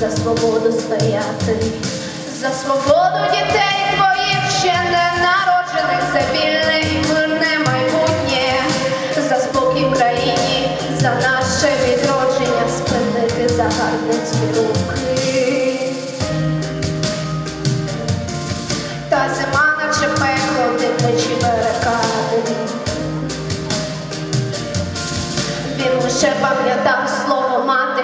за свободу стояти, за свободу дітей твоїх ще не народжених, за вільне і мирне майбутнє, за спокій в країні, за наше відродження, спинити загарбницькі руки. Та зима наче пекло, дивничі барикади. Він лише пам'ятав слово мати,